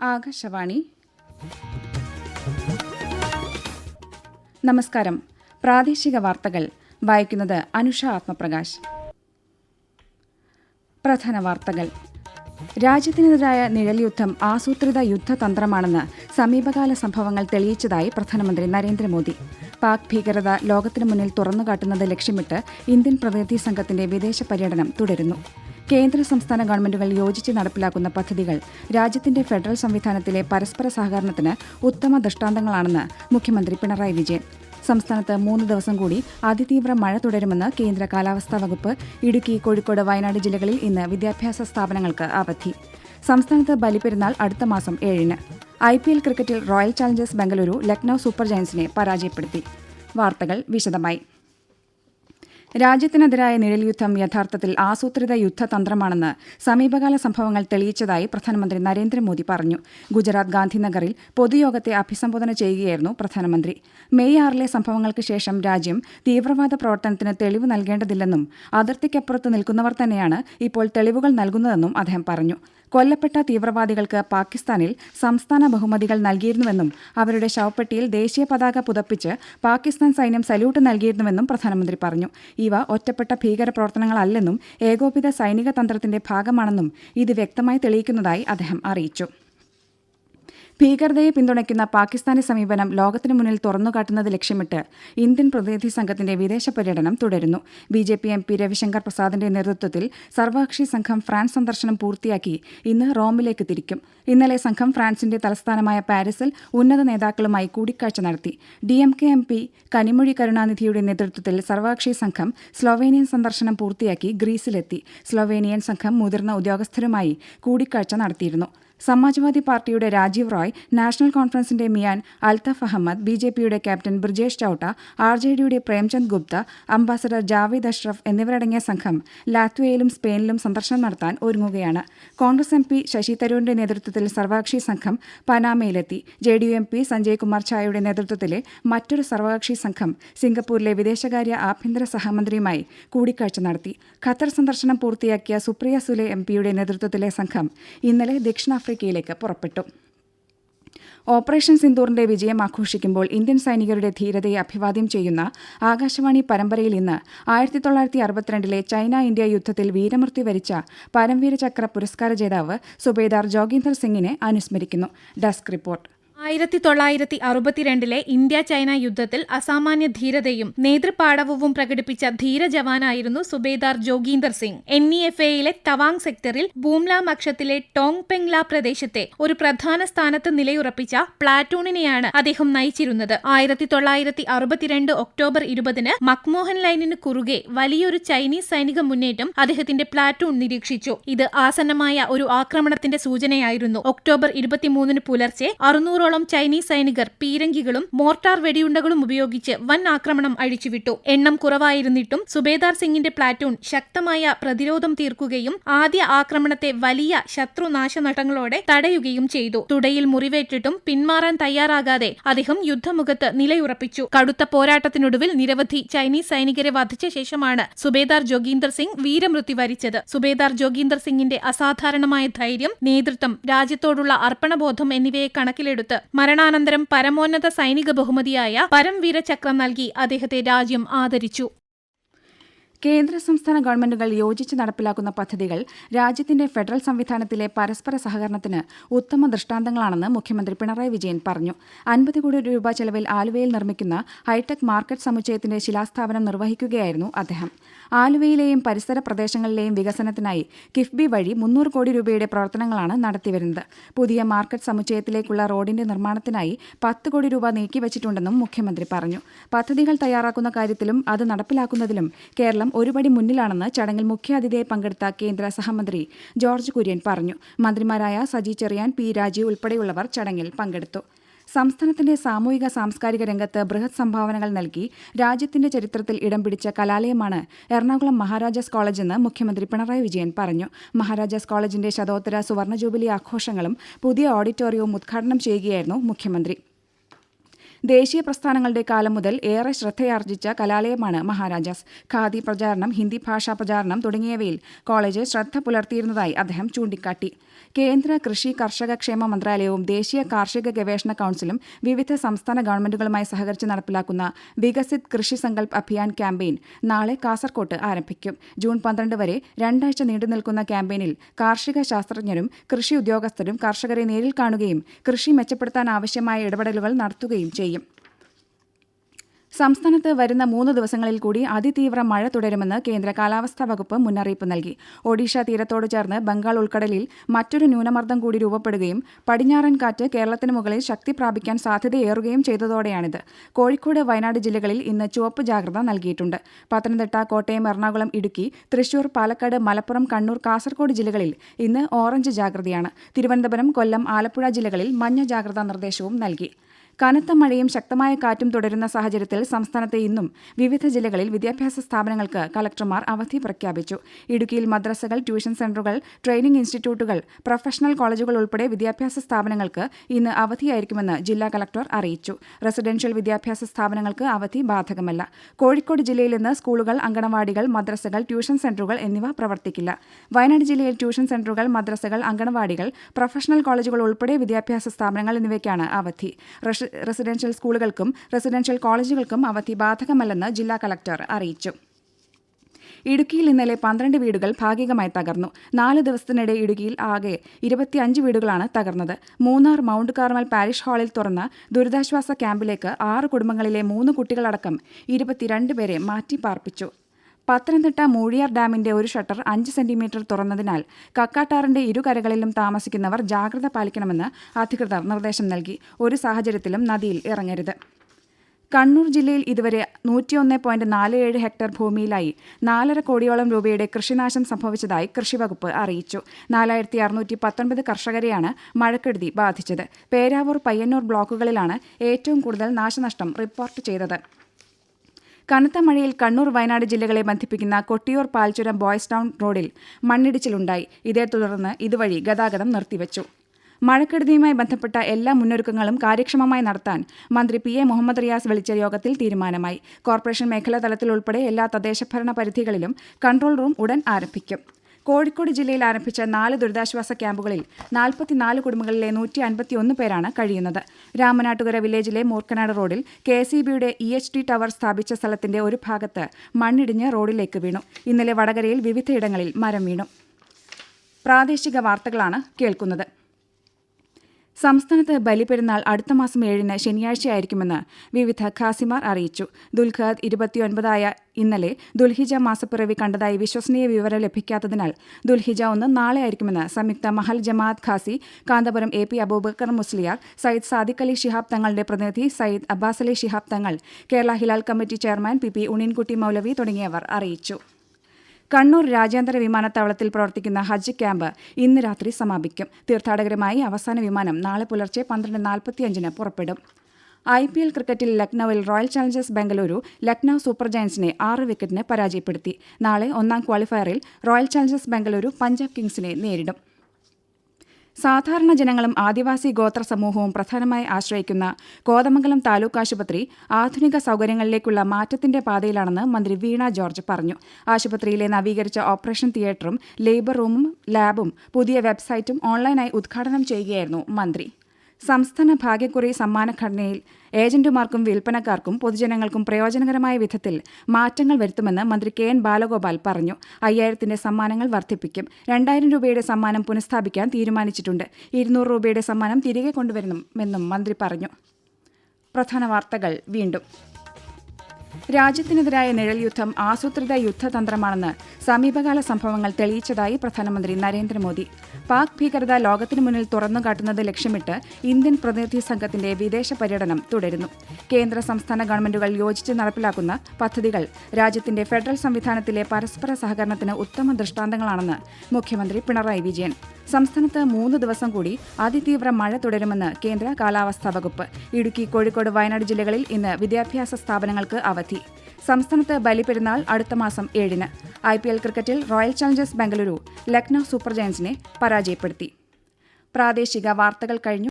ആകാശവാണി. നമസ്കാരം. പ്രാദേശിക വാർത്തകൾ. വായിക്കുന്നത് അനുഷ ആത്മപ്രകാശ്. പ്രധാന വാർത്തകൾ. രാജ്യത്തിനെതിരായ നിഴൽയുദ്ധം ആസൂത്രിത യുദ്ധതന്ത്രമാണെന്ന് സമീപകാല സംഭവങ്ങൾ തെളിയിച്ചതായി പ്രധാനമന്ത്രി നരേന്ദ്രമോദി. പാക് ഭീകരത ലോകത്തിനു മുന്നിൽ തുറന്നുകാട്ടുന്നത് ലക്ഷ്യമിട്ട് ഇന്ത്യൻ പ്രതിനിധി സംഘത്തിന്റെ വിദേശ പര്യടനം തുടരുന്നു. കേന്ദ്ര സംസ്ഥാന ഗവൺമെന്റുകൾ യോജിച്ച് നടപ്പിലാക്കുന്ന പദ്ധതികൾ രാജ്യത്തിന്റെ ഫെഡറൽ സംവിധാനത്തിലെ പരസ്പര സഹകരണത്തിന് ഉത്തമ ദൃഷ്ടാന്തങ്ങളാണെന്ന് മുഖ്യമന്ത്രി പിണറായി വിജയൻ. സംസ്ഥാനത്ത് മൂന്ന് ദിവസം കൂടി അതിതീവ്ര മഴ തുടരുമെന്ന് കേന്ദ്ര കാലാവസ്ഥാ വകുപ്പ് ഇടുക്കി കോഴിക്കോട് വയനാട് ജില്ലകളിൽ ഇന്ന് വിദ്യാഭ്യാസ സ്ഥാപനങ്ങൾക്ക് അവധി. സംസ്ഥാനത്ത് ബലിപെരുന്നാൾ അടുത്ത മാസം ഏഴിന്. ഐ പി എൽ ക്രിക്കറ്റിൽ Royal Challengers Bengaluru Lucknow Super ജയൻസിനെ പരാജയപ്പെടുത്തി. വാർത്തകൾ വിശദമായി. രാജ്യത്തിനെതിരായ നിഴൽയുദ്ധം യഥാർത്ഥത്തിൽ ആസൂത്രിത യുദ്ധതന്ത്രമാണെന്ന് സമീപകാല സംഭവങ്ങൾ തെളിയിച്ചതായി പ്രധാനമന്ത്രി നരേന്ദ്രമോദി പറഞ്ഞു. ഗുജറാത്ത് ഗാന്ധിനഗറിൽ പൊതുയോഗത്തെ അഭിസംബോധന ചെയ്യുകയായിരുന്നു പ്രധാനമന്ത്രി. മെയ് ആറിലെ സംഭവങ്ങൾക്ക് ശേഷം രാജ്യം തീവ്രവാദ പ്രവർത്തനത്തിന് തെളിവ് നൽകേണ്ടതില്ലെന്നും അതിർത്തിക്കപ്പുറത്ത് നിൽക്കുന്നവർ തന്നെയാണ് ഇപ്പോൾ തെളിവുകൾ നൽകുന്നതെന്നും അദ്ദേഹം പറഞ്ഞു. കൊല്ലപ്പെട്ട തീവ്രവാദികൾക്ക് പാകിസ്ഥാനിൽ സംസ്ഥാന ബഹുമതികൾ നൽകിയിരുന്നുവെന്നും അവരുടെ ശവപ്പെട്ടിയിൽ ദേശീയ പതാക പുതപ്പിച്ച് പാകിസ്ഥാൻ സൈന്യം സല്യൂട്ട് നൽകിയിരുന്നുവെന്നും പ്രധാനമന്ത്രി പറഞ്ഞു. ഇവ ഒറ്റപ്പെട്ട ഭീകരപ്രവർത്തനങ്ങളല്ലെന്നും ഏകോപിത സൈനിക തന്ത്രത്തിന്റെ ഭാഗമാണെന്നും ഇത് വ്യക്തമായി തെളിയിക്കുന്നതായി അദ്ദേഹം അറിയിച്ചു. ഭീകരതയെ പിന്തുണയ്ക്കുന്ന പാകിസ്ഥാന്റെ സമീപനം ലോകത്തിനു മുന്നിൽ തുറന്നുകാട്ടുന്നത് ലക്ഷ്യമിട്ട് ഇന്ത്യൻ പ്രതിനിധി സംഘത്തിന്റെ വിദേശ പര്യടനം തുടരുന്നു. B J P M P Ravishankar പ്രസാദിന്റെ നേതൃത്വത്തിൽ സർവകക്ഷി സംഘം ഫ്രാൻസ് സന്ദർശനം പൂർത്തിയാക്കി ഇന്ന് റോമിലേക്ക് തിരിക്കും. ഇന്നലെ സംഘം ഫ്രാൻസിന്റെ തലസ്ഥാനമായ പാരീസിൽ ഉന്നത നേതാക്കളുമായി കൂടിക്കാഴ്ച നടത്തി. D M K M P Kanimozhi കരുണാനിധിയുടെ നേതൃത്വത്തിൽ സർവകക്ഷി സംഘം സ്ലോവേനിയൻ സന്ദർശനം പൂർത്തിയാക്കി ഗ്രീസിലെത്തി. സ്ലോവേനിയൻ സംഘം മുതിർന്ന ഉദ്യോഗസ്ഥരുമായി കൂടിക്കാഴ്ച നടത്തിയിരുന്നു. സമാജ്വാദി പാർട്ടിയുടെ രാജീവ് റോയ് നാഷണൽ കോൺഫറൻസിന്റെ മിയാൻ അൽത്തഫ് അഹമ്മദ് ബി ജെ പിയുടെ captain Brijesh Chowta R J ഡിയുടെ പ്രേംചന്ദ് ഗുപ്ത അംബാസഡർ ജാവേദ് അഷ്റഫ് എന്നിവരടങ്ങിയ സംഘം ലാത്വയിലും സ്പെയിനിലും സന്ദർശനം നടത്താൻ ഒരുങ്ങുകയാണ്. കോൺഗ്രസ് എം പി ശശി തരൂരിന്റെ നേതൃത്വത്തിൽ സർവകക്ഷി സംഘം പനാമയിലെത്തി. J D U M P Sanjay Kumar ഛായയുടെ നേതൃത്വത്തിലെ മറ്റൊരു സർവകക്ഷി സംഘം സിംഗപ്പൂരിലെ വിദേശകാര്യ ആഭ്യന്തര സഹമന്ത്രിയുമായി കൂടിക്കാഴ്ച നടത്തി. ഖത്തർ സന്ദർശനം പൂർത്തിയാക്കിയ സുപ്രിയ സുലെ എം പിയുടെ നേതൃത്വത്തിലെ സംഘം ഇന്നലെ ദക്ഷിണാഫ്രിക്കയിലേക്ക് പുറപ്പെട്ടു. ഓപ്പറേഷൻ സിന്ദൂറിന്റെ വിജയം ആഘോഷിക്കുമ്പോൾ ഇന്ത്യൻ സൈനികരുടെ ധീരതയെ അഭിവാദ്യം ചെയ്യുന്ന ആകാശവാണി പരമ്പരയിൽ ഇന്ന് ആയിരത്തി തൊള്ളായിരത്തി അറുപത്തിരണ്ടിലെ ചൈന ഇന്ത്യ യുദ്ധത്തിൽ വീരമൃത്യു വരിച്ച പരംവീരചക്ര പുരസ്കാര ജേതാവ് സുബേദാർ ജോഗീന്ദർ സിംഗിനെ അനുസ്മരിക്കുന്നു. Desk report. ആയിരത്തി തൊള്ളായിരത്തി അറുപത്തിരണ്ടിലെ ഇന്ത്യ ചൈന യുദ്ധത്തിൽ അസാമാന്യ ധീരതയും നേതൃപാടവവും പ്രകടിപ്പിച്ച ധീര ജവാനായിരുന്നു Subedar Joginder Singh. N E F എയിലെ തവാങ് സെക്ടറിൽ ബൂംല മക്ഷത്തിലെ ടോങ് പെങ്ല പ്രദേശത്തെ ഒരു പ്രധാന സ്ഥാനത്ത് നിലയുറപ്പിച്ച പ്ലാറ്റൂണിനെയാണ് അദ്ദേഹം നയിച്ചിരുന്നത്. ആയിരത്തി തൊള്ളായിരത്തി അറുപത്തിരണ്ട് ഒക്ടോബർ ഇരുപതിന് മക്മോഹൻ ലൈനിന് കുറുകെ വലിയൊരു ചൈനീസ് സൈനിക മുന്നേറ്റം അദ്ദേഹത്തിന്റെ പ്ലാറ്റൂൺ നിരീക്ഷിച്ചു. ഇത് ആസന്നമായ ഒരു ആക്രമണത്തിന്റെ സൂചനയായിരുന്നു. ഒക്ടോബർ ഇരുപത്തിമൂന്നിന് പുലർച്ചെ അറുന്നൂറോളം ചൈനീസ് സൈനികർ പീരങ്കികളും മോർട്ടാർ വെടിയുണ്ടകളും ഉപയോഗിച്ച് വൻ ആക്രമണം അഴിച്ചുവിട്ടു. എണ്ണം കുറവായിരുന്നിട്ടും സുബേദാർ സിംഗിന്റെ പ്ലാറ്റൂൺ ശക്തമായ പ്രതിരോധം തീർക്കുകയും ആദ്യ ആക്രമണത്തെ വലിയ ശത്രുനാശനഷ്ടങ്ങളോടെ തടയുകയും ചെയ്തു. തുടയിൽ മുറിവേറ്റിട്ടും പിന്മാറാൻ തയ്യാറാകാതെ അദ്ദേഹം യുദ്ധമുഖത്ത് നിലയുറപ്പിച്ചു. കടുത്ത പോരാട്ടത്തിനൊടുവിൽ നിരവധി ചൈനീസ് സൈനികരെ വധിച്ച ശേഷമാണ് സുബേദാർ ജോഗീന്ദർ സിംഗ് വീരമൃത്യു വരിച്ചത്. സുബേദാർ ജോഗീന്ദർ സിംഗിന്റെ അസാധാരണമായ ധൈര്യം നേതൃത്വം രാജ്യത്തോടുള്ള അർപ്പണബോധം എന്നിവയെ കണക്കിലെടുത്ത് മരണാനന്തരം പരമോന്നത സൈനിക ബഹുമതിയായ പരംവീര ചക്രം നൽകി അദ്ദേഹത്തെ രാജ്യം ആദരിച്ചു കേന്ദ്ര സംസ്ഥാന ഗവൺമെന്റുകൾ യോജിച്ച് നടപ്പിലാക്കുന്ന പദ്ധതികൾ രാജ്യത്തിന്റെ ഫെഡറൽ സംവിധാനത്തിലെ പരസ്പര സഹകരണത്തിന് ഉത്തമ ദൃഷ്ടാന്തങ്ങളാണെന്ന് മുഖ്യമന്ത്രി പിണറായി വിജയൻ പറഞ്ഞു. അൻപത് കോടി രൂപ ചെലവിൽ ആലുവയിൽ നിർമ്മിക്കുന്ന ഹൈടെക് മാർക്കറ്റ് സമുച്ചയത്തിന്റെ ശിലാസ്ഥാപനം നിർവഹിക്കുകയായിരുന്നു അദ്ദേഹം. ആലുവയിലെയും പരിസര പ്രദേശങ്ങളിലെയും വികസനത്തിനായി കിഫ്ബി വഴി മുന്നൂറ് കോടി രൂപയുടെ പ്രവർത്തനങ്ങളാണ് നടത്തിവരുന്നത്. പുതിയ മാർക്കറ്റ് സമുച്ചയത്തിലേക്കുള്ള റോഡിന്റെ നിർമ്മാണത്തിനായി പത്ത് കോടി രൂപ നീക്കിവച്ചിട്ടുണ്ടെന്നും മുഖ്യമന്ത്രി പറഞ്ഞു. പദ്ധതികൾ തയ്യാറാക്കുന്ന കാര്യത്തിലും അത് നടപ്പിലാക്കുന്നതിലും കേരളം ഒരുപടി മുന്നിലാണെന്ന് ചടങ്ങിൽ മുഖ്യാതിഥിയായി പങ്കെടുത്ത കേന്ദ്ര സഹമന്ത്രി ജോർജ് കുര്യൻ പറഞ്ഞു. മന്ത്രിമാരായ സജി ചെറിയാൻ പി രാജീവ് ഉൾപ്പെടെയുള്ളവർ ചടങ്ങിൽ പങ്കെടുത്തു. സംസ്ഥാനത്തിന്റെ സാമൂഹിക സാംസ്കാരിക രംഗത്ത് ബൃഹത് സംഭാവനകൾ നൽകി രാജ്യത്തിന്റെ ചരിത്രത്തിൽ ഇടം പിടിച്ച കലാലയമാണ് എറണാകുളം മഹാരാജാസ് കോളേജെന്ന് മുഖ്യമന്ത്രി പിണറായി വിജയൻ പറഞ്ഞു. മഹാരാജാസ് കോളേജിന്റെ ശതോത്തര സുവർണ ജൂബിലി ആഘോഷങ്ങളും പുതിയ ഓഡിറ്റോറിയവും ഉദ്ഘാടനം ചെയ്യുകയായിരുന്നു മുഖ്യമന്ത്രി. ദേശീയ പ്രസ്ഥാനങ്ങളുടെ കാലം മുതൽ ഏറെ ശ്രദ്ധയാർജിച്ച കലാലയമാണ് മഹാരാജാസ്. ഖാദി പ്രചാരണം ഹിന്ദി ഭാഷാ പ്രചാരണം തുടങ്ങിയവയിൽ കോളേജ് ശ്രദ്ധ പുലർത്തിയിരുന്നതായി അദ്ദേഹം ചൂണ്ടിക്കാട്ടി. കേന്ദ്ര കൃഷി കർഷക ക്ഷേമ മന്ത്രാലയവും ദേശീയ കാർഷിക ഗവേഷണ കൌൺസിലും വിവിധ സംസ്ഥാന ഗവൺമെന്റുകളുമായി സഹകരിച്ച് നടപ്പിലാക്കുന്ന വികസിത് കൃഷി സങ്കല്പ് അഭിയാൻ ക്യാമ്പയിൻ നാളെ കാസർകോട്ട് ആരംഭിക്കും. ജൂൺ പന്ത്രണ്ട് വരെ രണ്ടാഴ്ച നീണ്ടുനിൽക്കുന്ന ക്യാമ്പയിനിൽ കാർഷിക ശാസ്ത്രജ്ഞരും കൃഷി ഉദ്യോഗസ്ഥരും കർഷകരെ നേരിൽ കാണുകയും കൃഷി മെച്ചപ്പെടുത്താൻ ആവശ്യമായ ഇടപെടലുകൾ നടത്തുകയും ചെയ്യും. സംസ്ഥാനത്ത് വരുന്ന മൂന്ന് ദിവസങ്ങളിൽ കൂടി അതിതീവ്ര മഴ തുടരുമെന്ന് കേന്ദ്ര കാലാവസ്ഥാ വകുപ്പ് മുന്നറിയിപ്പ് നൽകി. ഒഡീഷ തീരത്തോട് ചേർന്ന് ബംഗാൾ ഉൾക്കടലിൽ മറ്റൊരു ന്യൂനമർദ്ദം കൂടി രൂപപ്പെടുകയും പടിഞ്ഞാറൻ കാറ്റ് കേരളത്തിന് മുകളിൽ ശക്തി പ്രാപിക്കാൻ സാധ്യതയേറുകയും ചെയ്തതോടെയാണിത്. കോഴിക്കോട് വയനാട് ജില്ലകളിൽ ഇന്ന് ചുവപ്പ് ജാഗ്രത നൽകിയിട്ടുണ്ട്. പത്തനംതിട്ട കോട്ടയം എറണാകുളം ഇടുക്കി തൃശൂർ പാലക്കാട് മലപ്പുറം കണ്ണൂർ കാസർഗോഡ് ജില്ലകളിൽ ഇന്ന് ഓറഞ്ച് ജാഗ്രതയാണ്. തിരുവനന്തപുരം കൊല്ലം ആലപ്പുഴ ജില്ലകളിൽ മഞ്ഞ ജാഗ്രതാ നിർദ്ദേശവും നൽകി. കനത്ത മഴയും ശക്തമായ കാറ്റും തുടരുന്ന സാഹചര്യത്തിൽ സംസ്ഥാനത്തെ ഇന്നും വിവിധ ജില്ലകളിൽ വിദ്യാഭ്യാസ സ്ഥാപനങ്ങൾക്ക് കലക്ടർമാർ അവധി പ്രഖ്യാപിച്ചു. ഇടുക്കിയിൽ മദ്രസകൾ ട്യൂഷൻ സെന്ററുകൾ ട്രെയിനിംഗ് ഇൻസ്റ്റിറ്റ്യൂട്ടുകൾ പ്രൊഫഷണൽ കോളേജുകൾ ഉൾപ്പെടെ വിദ്യാഭ്യാസ സ്ഥാപനങ്ങൾക്ക് ഇന്ന് അവധിയായിരിക്കുമെന്ന് ജില്ലാ കലക്ടർ അറിയിച്ചു. റെസിഡൻഷ്യൽ വിദ്യാഭ്യാസ സ്ഥാപനങ്ങൾക്ക് അവധി ബാധകമല്ല. കോഴിക്കോട് ജില്ലയിൽ ഇന്ന് സ്കൂളുകൾ അങ്കണവാടികൾ മദ്രസകൾ ട്യൂഷൻ സെന്ററുകൾ എന്നിവ പ്രവർത്തിക്കില്ല. വയനാട് ജില്ലയിൽ ട്യൂഷൻ സെന്ററുകൾ മദ്രസകൾ അങ്കണവാടികൾ പ്രൊഫഷണൽ കോളേജുകൾ ഉൾപ്പെടെ വിദ്യാഭ്യാസ സ്ഥാപനങ്ങൾ എന്നിവയ്ക്കാണ് അവധി. റെസിഡൻഷ്യൽ സ്കൂളുകൾക്കും റെസിഡൻഷ്യൽ കോളേജുകൾക്കും അവധി ബാധകമല്ലെന്ന് ജില്ലാ കളക്ടർ അറിയിച്ചു. ഇടുക്കിയിൽ ഇന്നലെ പന്ത്രണ്ട് വീടുകൾ ഭാഗികമായി തകർന്നു. നാല് ദിവസത്തിനിടെ ഇടുക്കിയിൽ ആകെ ഇരുപത്തിയഞ്ച് വീടുകളാണ് തകർന്നത്. മൂന്നാർ മൗണ്ട് കാർമൽ പാരിഷ് ഹാളിൽ തുറന്ന ദുരിതാശ്വാസ ക്യാമ്പിലേക്ക് ആറ് കുടുംബങ്ങളിലെ മൂന്ന് കുട്ടികളടക്കം ഇരുപത്തിരണ്ട് പേരെ മാറ്റി പാർപ്പിച്ചു പത്തനംതിട്ട മൂഴിയാർ ഡാമിന്റെ ഒരു ഷട്ടർ അഞ്ച് സെന്റിമീറ്റർ തുറന്നതിനാൽ കക്കാട്ടാറിന്റെ ഇരുകരകളിലും താമസിക്കുന്നവർ ജാഗ്രത പാലിക്കണമെന്ന് അധികൃതർ നിർദ്ദേശം നൽകി. ഒരു സാഹചര്യത്തിലും നദിയിൽ ഇറങ്ങരുത്. കണ്ണൂർ ജില്ലയിൽ ഇതുവരെ നൂറ്റിയൊന്ന് പോയിന്റ് നാല് ഏഴ് ഹെക്ടർ ഭൂമിയിലായി നാലര കോടിയോളം രൂപയുടെ കൃഷിനാശം സംഭവിച്ചതായി കൃഷിവകുപ്പ് അറിയിച്ചു. നാലായിരത്തി അറുന്നൂറ്റി പത്തൊൻപത് കർഷകരെയാണ് മഴക്കെടുതി ബാധിച്ചത്. പേരാവൂർ പയ്യന്നൂർ ബ്ലോക്കുകളിലാണ് ഏറ്റവും കൂടുതൽ നാശനഷ്ടം റിപ്പോർട്ട് ചെയ്തത്. കനത്ത മഴയിൽ കണ്ണൂർ വയനാട് ജില്ലകളെ ബന്ധിപ്പിക്കുന്ന കൊട്ടിയൂർ പാൽച്ചുരം ബോയ്സ് ടൗൺ റോഡിൽ മണ്ണിടിച്ചിലുണ്ടായി. ഇതേ തുടർന്ന് ഇതുവഴി ഗതാഗതം നിർത്തിവച്ചു. മഴക്കെടുതിയുമായി ബന്ധപ്പെട്ട എല്ലാ മുന്നൊരുക്കങ്ങളും കാര്യക്ഷമമായി നടത്താൻ മന്ത്രി പി എ മുഹമ്മദ് റിയാസ് വിളിച്ച യോഗത്തിൽ തീരുമാനമായി. കോർപ്പറേഷൻ മേഖലാ തലത്തിൽ ഉൾപ്പെടെ എല്ലാ തദ്ദേശഭരണ പരിധികളിലും കൺട്രോൾ റൂം ഉടൻ ആരംഭിക്കും. കോഴിക്കോട് ജില്ലയിൽ ആരംഭിച്ച നാല് ദുരിതാശ്വാസ ക്യാമ്പുകളിൽ നാൽപ്പത്തിനാല് കുടുംബങ്ങളിലെ നൂറ്റി അൻപത്തിയൊന്ന് പേരാണ് കഴിയുന്നത്. രാമനാട്ടുകര വില്ലേജിലെ മൂർക്കനാട് റോഡിൽ കെ എസ് ഇ ബിയുടെ ഇ എച്ച് ഡി ടവർ സ്ഥാപിച്ച സ്ഥലത്തിന്റെ ഒരു ഭാഗത്ത് മണ്ണിടിഞ്ഞ് റോഡിലേക്ക് വീണു. ഇന്നലെ വടകരയിൽ വിവിധയിടങ്ങളിൽ മരം വീണു. പ്രാദേശിക വാർത്തകളാണ് കേൾക്കുന്നത്. സംസ്ഥാനത്ത് ബലിപെരുന്നാൾ അടുത്ത മാസം ഏഴിന് ശനിയാഴ്ചയായിരിക്കുമെന്ന് വിവിധ ഖാസിമാർ അറിയിച്ചു. ദുൽഖാദ് ഇരുപത്തിയൊൻപതായ ഇന്നലെ ദുൽഹിജ മാസപ്പിറവി കണ്ടതായി വിശ്വസനീയ വിവരം ലഭിക്കാത്തതിനാൽ ദുൽഹിജ ഒന്ന് നാളെ ആയിരിക്കുമെന്ന് സംയുക്ത മഹൽ ജമാഅത്ത് ഖാസി കാന്തപുരം എ പി അബൂബക്കർ മുസ്ലിയാർ സയ്യിദ് സാദിഖ് അലി ഷിഹാബ് തങ്ങളുടെ പ്രതിനിധി Sayyid Abbas Ali Shihab Thangal Kerala Hilal committee chairman P P Unninkutty Moulavi തുടങ്ങിയവർ അറിയിച്ചു. കണ്ണൂർ രാജ്യാന്തര വിമാനത്താവളത്തിൽ പ്രവർത്തിക്കുന്ന ഹജ്ജ് ക്യാമ്പ് ഇന്ന് രാത്രി സമാപിക്കും. തീർത്ഥാടകരുമായി അവസാന വിമാനം നാളെ പുലർച്ചെ പന്ത്രണ്ട് നാൽപ്പത്തിയഞ്ചിന് പുറപ്പെടും. ഐ പി എൽ ക്രിക്കറ്റിൽ ലക്നൌവിൽ Royal Challengers Bengaluru Lucknow super ജയൻസിനെ ആറ് വിക്കറ്റിന് പരാജയപ്പെടുത്തി. നാളെ ഒന്നാം ക്വാളിഫയറിൽ റോയൽ ചലഞ്ചേഴ്സ് ബംഗളൂരു പഞ്ചാബ് കിങ്സിനെ നേരിടും. സാധാരണ ജനങ്ങളും ആദിവാസി ഗോത്ര സമൂഹവും പ്രധാനമായി ആശ്രയിക്കുന്ന കോതമംഗലം താലൂക്ക് ആശുപത്രി ആധുനിക സൗകര്യങ്ങളിലേക്കുള്ള മാറ്റത്തിന്റെ പാതയിലാണെന്ന് മന്ത്രി വീണ ജോർജ് പറഞ്ഞു. ആശുപത്രിയിലെ നവീകരിച്ച ഓപ്പറേഷൻ തിയേറ്ററും ലേബർ റൂമും ലാബും പുതിയ വെബ്സൈറ്റും ഓൺലൈനായി ഉദ്ഘാടനം ചെയ്യുകയായിരുന്നു മന്ത്രി. സംസ്ഥാന ഭാഗ്യക്കുറി സമ്മാനഘടനയിൽ ഏജന്റുമാർക്കും വിൽപ്പനക്കാർക്കും പൊതുജനങ്ങൾക്കും പ്രയോജനകരമായ വിധത്തിൽ മാറ്റങ്ങൾ വരുത്തുമെന്ന് മന്ത്രി കെ എൻ ബാലഗോപാൽ പറഞ്ഞു. അയ്യായിരത്തിന്റെ സമ്മാനങ്ങൾ വർദ്ധിപ്പിക്കും. രണ്ടായിരം രൂപയുടെ സമ്മാനം പുനഃസ്ഥാപിക്കാൻ തീരുമാനിച്ചിട്ടുണ്ട്. ഇരുന്നൂറ് രൂപയുടെ സമ്മാനം തിരികെ കൊണ്ടുവരുമെന്നും മന്ത്രി പറഞ്ഞു. പ്രധാന വാർത്തകൾ വീണ്ടും. രാജ്യത്തിനെതിരായ നിഴൽ യുദ്ധം ആസൂത്രിത യുദ്ധതന്ത്രമാണെന്ന് സമീപകാല സംഭവങ്ങൾ തെളിയിച്ചതായി പ്രധാനമന്ത്രി നരേന്ദ്രമോദി. പാക് ഭീകരത ലോകത്തിനു മുന്നിൽ തുറന്നുകാട്ടുന്നത് ലക്ഷ്യമിട്ട് ഇന്ത്യൻ പ്രതിനിധി സംഘത്തിന്റെ വിദേശ പര്യടനം തുടരുന്നു. കേന്ദ്ര സംസ്ഥാന ഗവൺമെന്റുകൾ യോജിച്ച് നടപ്പിലാക്കുന്ന പദ്ധതികൾ രാജ്യത്തിന്റെ ഫെഡറൽ സംവിധാനത്തിലെ പരസ്പര സഹകരണത്തിന് ഉത്തമ ദൃഷ്ടാന്തങ്ങളാണെന്ന് മുഖ്യമന്ത്രി പിണറായി വിജയൻ. സംസ്ഥാനത്ത് മൂന്ന് ദിവസം കൂടി അതിതീവ്ര മഴ തുടരുമെന്ന് കേന്ദ്ര കാലാവസ്ഥാ വകുപ്പ്. ഇടുക്കി കോഴിക്കോട് വയനാട് ജില്ലകളിൽ ഇന്ന് വിദ്യാഭ്യാസ സ്ഥാപനങ്ങൾക്ക് അവധി. സംസ്ഥാനത്ത് ബലിപെരുന്നാൾ അടുത്ത മാസം ഏഴിന്. ഐ പി എൽ ക്രിക്കറ്റിൽ Royal Challengers Bengaluru Lucknow Super ജയൻസിനെ പരാജയപ്പെടുത്തി. പ്രാദേശിക വാർത്തകൾ കഴിഞ്ഞു.